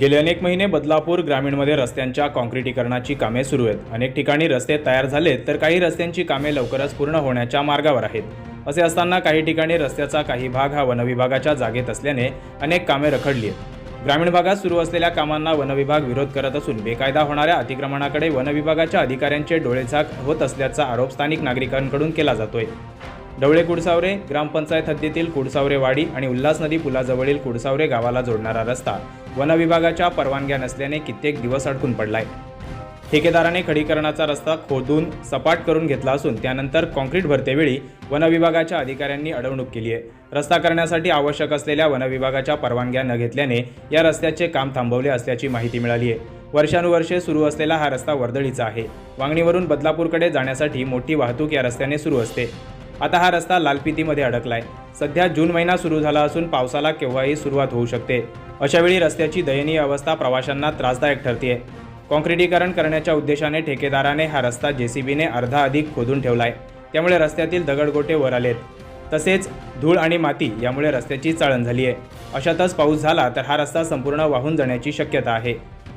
गेले अनेक महिने बदलापूर ग्रामीणमध्ये रस्त्यांच्या काँक्रिटीकरणाची कामे सुरू आहेत. अनेक ठिकाणी रस्ते तयार झालेत तर काही रस्त्यांची कामे लवकरच पूर्ण होण्याच्या मार्गावर आहेत. असे असताना काही ठिकाणी रस्त्याचा काही भाग हा वनविभागाच्या जागेत असल्याने अनेक कामे रखडली आहेत. ग्रामीण भागात सुरू असलेल्या कामांना वनविभाग विरोध करत असून बेकायदा होणाऱ्या अतिक्रमणाकडे वनविभागाच्या अधिकाऱ्यांचे डोळेझाक होत असल्याचा आरोप स्थानिक नागरिकांकडून केला जातोय. डवळे कुडसावरे ग्रामपंचायत हद्दीतील कुडसावरेवाडी आणि उल्हास नदी पुलाजवळील कुडसावरे गावाला जोडणारा रस्ता वनविभागाच्या परवानग्या नसल्याने कित्येक दिवस अडकून पडलाय. ठेकेदाराने खडीकरणाचा रस्ता खोदून सपाट करून घेतला असून त्यानंतर कॉन्क्रीट भरतेवेळी वनविभागाच्या अधिकाऱ्यांनी अडवणूक केली आहे. रस्ता करण्यासाठी आवश्यक असलेल्या वनविभागाच्या परवानग्या न घेतल्याने या रस्त्याचे काम थांबवले असल्याची माहिती मिळाली आहे. वर्षानुवर्षे सुरू असलेला हा रस्ता वर्दळीचा आहे. वांगणीवरून बदलापूरकडे जाण्यासाठी मोठी वाहतूक या रस्त्याने सुरू असते. आता हा रस्ता लालपितीमध्ये अडकलाय. सध्या जून महिना सुरू झाला असून पावसाला केव्हाही सुरुवात होऊ शकते. अशावेळी रस्त्याची दयनीय अवस्था प्रवाशांना त्रासदायक ठरते काँक्रिटीकरण करण्याच्या उद्देशाने ठेकेदाराने हा रस्ता जेसीबीने अर्धा अधिक खोदून ठेवला आहे त्यामुळे रस्त्यातील दगडगोटे वर आलेत. तसेच धूळ आणि माती यामुळे रस्त्याची चाळण झाली आहे. अशातच पाऊस झाला तर हा रस्ता संपूर्ण वाहून जाण्याची शक्यता आहे.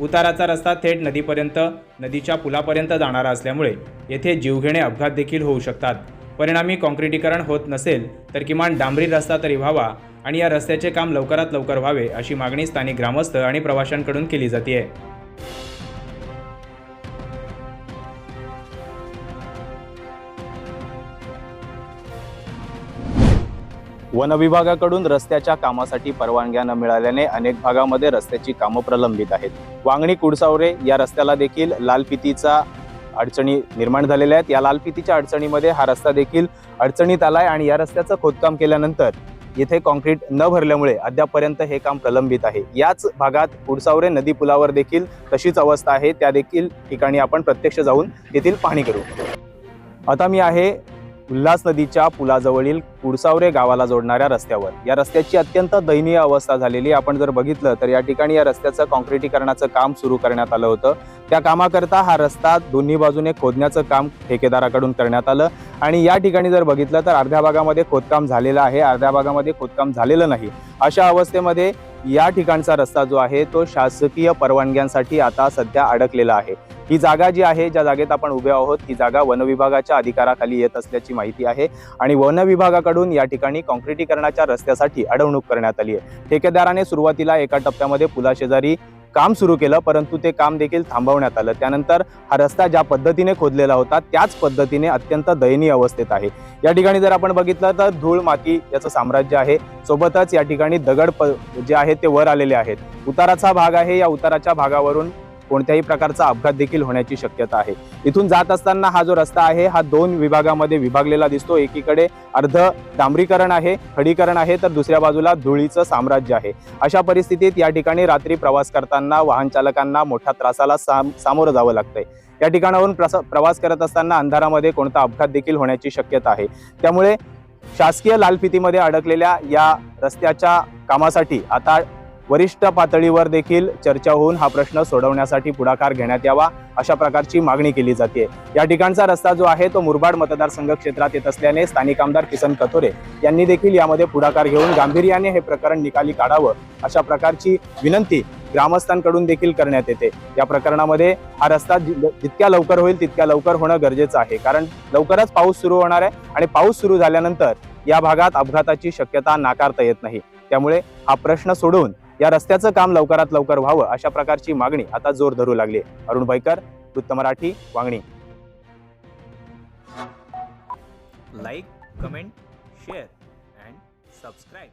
उताराचा रस्ता थेट नदीपर्यंत नदीच्या पुलापर्यंत जाणारा असल्यामुळे येथे जीवघेणे अपघात देखील होऊ शकतात. परिणामी काँक्रिटीकरण होत नसेल तर किमान डांबरी रस्ता तरी व्हावा आणि या रस्त्याचे काम लवकरात लवकर व्हावे अशी मागणी स्थानिक ग्रामस्थ आणि प्रवाशांकडून केली जाते वन विभागाकडून रस्त्याच्या कामासाठी परवानग्या न मिळाल्याने अनेक भागामध्ये रस्त्याची कामं प्रलंबित आहेत. वांगणी कुडसावरे या रस्त्याला देखील लालपितीचा अडचणी निर्माण झालेल्या आहेत. या लालपितीच्या अडचणीमध्ये हा रस्ता देखील अडचणीत आलाय आणि या रस्त्याचं खोदकाम केल्यानंतर येथे कॉन्क्रीट न भरल्यामुळे अद्यापपर्यंत हे काम प्रलंबित आहे. याच भागात कुडसावरे नदी पुलावर देखील तशीच अवस्था आहे. त्या देखील ठिकाणी आपण प्रत्यक्ष जाऊन तेथील पाहणी करू. आता मी आहे उल्हास नदीच्या पुलाजवळील कुडसावरे गावाला जोडणाऱ्या रस्त्यावर. या रस्त्याची अत्यंत दयनीय अवस्था झालेली आपण जर बघितलं तर या ठिकाणी या रस्त्याचं कॉन्क्रिटीकरणाचं काम सुरू करण्यात आलं होतं. त्या कामाकरता हा रस्ता दोन्ही बाजूने खोदण्याचं काम ठेकेदाराकडून करण्यात आलं. आणि या ठिकाणी जर बघितलं तर अर्ध्या भागामध्ये खोदकाम झालेलं आहे. अर्ध्या भागामध्ये खोदकाम झालेलं नाही. अशा अवस्थेमध्ये या ठिकाणचा रस्ता जो आहे तो शासकीय परवानग्यांसाठी आता सध्या अडकलेला आहे. ही जागा जी आहे ज्या जागेत आपण उभे आहोत ही जागा वनविभागाच्या अधिकाराखाली येत असल्याची माहिती आहे आणि वन विभागाकडून या ठिकाणी काँक्रिटीकरणाच्या रस्त्यासाठी अडवणूक करण्यात आली आहे. ठेकेदाराने सुरुवातीला एका टप्प्यामध्ये पुलाशेजारी काम सुरू केलं परंतु ते काम देखील थांबवण्यात आलं. त्यानंतर हा रस्ता ज्या पद्धतीने खोदलेला होता त्याच पद्धतीने अत्यंत दयनीय अवस्थेत आहे. या ठिकाणी जर आपण बघितलं तर धूळ माती याचं साम्राज्य आहे. सोबतच या ठिकाणी दगड प जे आहेत ते वर आलेले आहेत. उताराचा भाग आहे. या उताराच्या भागावरून कोणत्याही प्रकारचा अपघात देखील होण्याची शक्यता आहे. इथून जात असताना हा जो रस्ता आहे हा दोन विभागामध्ये विभागलेला दिसतो. एकीकडे अर्ध डांबरीकरण आहे खडीकरण आहे तर दुसऱ्या बाजूला धुळीचं साम्राज्य आहे. अशा परिस्थितीत या ठिकाणी रात्री प्रवास करताना वाहन चालकांना मोठ्या त्रासाला साम सामोरं जावं लागतंय. या ठिकाणावरून प्रवास करत असताना अंधारामध्ये कोणता अपघात देखील होण्याची शक्यता आहे. त्यामुळे शासकीय लालफितीमध्ये अडकलेल्या या रस्त्याच्या कामासाठी आता वरिष्ठ पातळीवर देखील चर्चा होऊन हा प्रश्न सोडवण्यासाठी पुढाकार घेण्यात यावा अशा प्रकारची मागणी केली जाते. या ठिकाणचा रस्ता जो आहे तो मुरबाड मतदारसंघ क्षेत्रात येत असल्याने स्थानिक आमदार किसन कथोरे यांनी देखील यामध्ये पुढाकार घेऊन गांभीर्याने हे प्रकरण निकाली काढावं अशा प्रकारची विनंती ग्रामस्थांकडून देखील करण्यात येते. या प्रकरणामध्ये हा रस्ता जितक्या लवकर होईल तितक्या लवकर होणं गरजेचं आहे. कारण लवकरच पाऊस सुरू होणार आहे आणि पाऊस सुरू झाल्यानंतर या भागात अपघाताची शक्यता नाकारता येत नाही. त्यामुळे हा प्रश्न सोडून या रस्त्याचं काम लवकरात लवकर व्हावं अशा प्रकारची मागणी आता जोर धरू लागली अरुण भयकर वृत्त Marathi Vangani. Like comment share and subscribe.